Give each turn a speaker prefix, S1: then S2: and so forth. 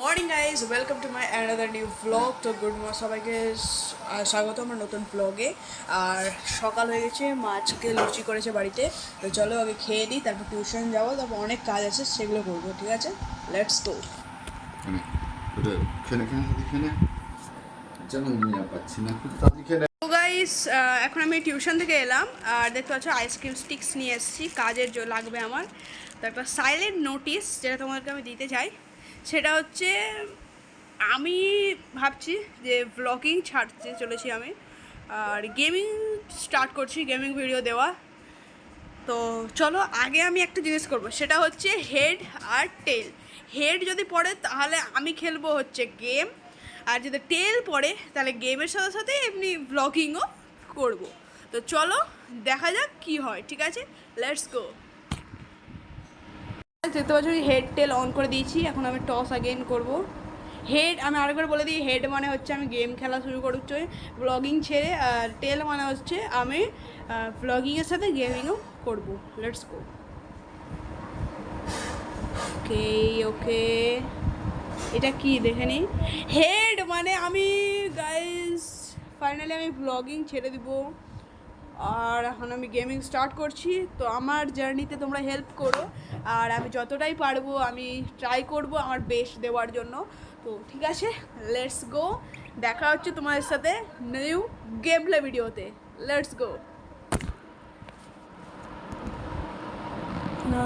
S1: Morning guys welcome to my another new blog তো good morning সবাইকে স্বাগত আমার নতুন ব্লগে আর সকাল হয়ে গেছে মা আজকে লুচি করেছে বাড়িতে। তো চলো আগে খেয়ে দিই তারপর টিউশন যাব। তারপর অনেক কাজ আছে সেগুলো করব ঠিক আছে? লেটস গো গাইস এখন আমি টিউশন থেকে এলাম। আর দেখতে পাচ্ছ আইসক্রিম স্টিক্স নিয়ে এসেছি কাজের জন্য লাগবে আমার। তারপর সাইলেন্ট নোটিস যেটা তোমাদেরকে আমি দিতে চাই। সেটা হচ্ছে, আমি ভাবছি যে ব্লগিং ছাড়তে চলেছি আমি। আর গেমিং স্টার্ট করছি গেমিং ভিডিও দেওয়া। তো চলো, আগে আমি একটা জিনিস করব, সেটা হচ্ছে হেড আর টেল হেড যদি পড়ে, তাহলে আমি খেলব হচ্ছে গেম আর যদি টেল পড়ে, তাহলে গেমের সাথে সাথে এমনি ব্লগিংও করব। তো চলো, দেখা যাক কি হয়, ঠিক আছে? লেটস গো দেখতে পাচ্ছ হেড টেল অন করে দিয়েছি, এখন আমি টস আগেন করব। হেড আমি আরেকবার বলে দিই হেড মানে হচ্ছে আমি গেম খেলা শুরু করছি ব্লগিং ছেড়ে, আর টেল মানে হচ্ছে আমি ব্লগিংয়ের সাথে গেমিংও করব। লেটস গো ওকে ওকে এটা কি, দেখে নিই হেড মানে আমি গাইস ফাইনালি আমি ব্লগিং ছেড়ে দিব। আর এখন আমি গেমিং স্টার্ট করছি, তো আমার জার্নিতে তোমরা হেল্প করো। আর আমি যতটাই পারব, আমি ট্রাই করব আমার বেস্ট দেওয়ার জন্য। তো ঠিক আছে লেটস গো দেখা হচ্ছে তোমাদের সাথে নিউ গেম প্লে ভিডিওতে লেটস গো না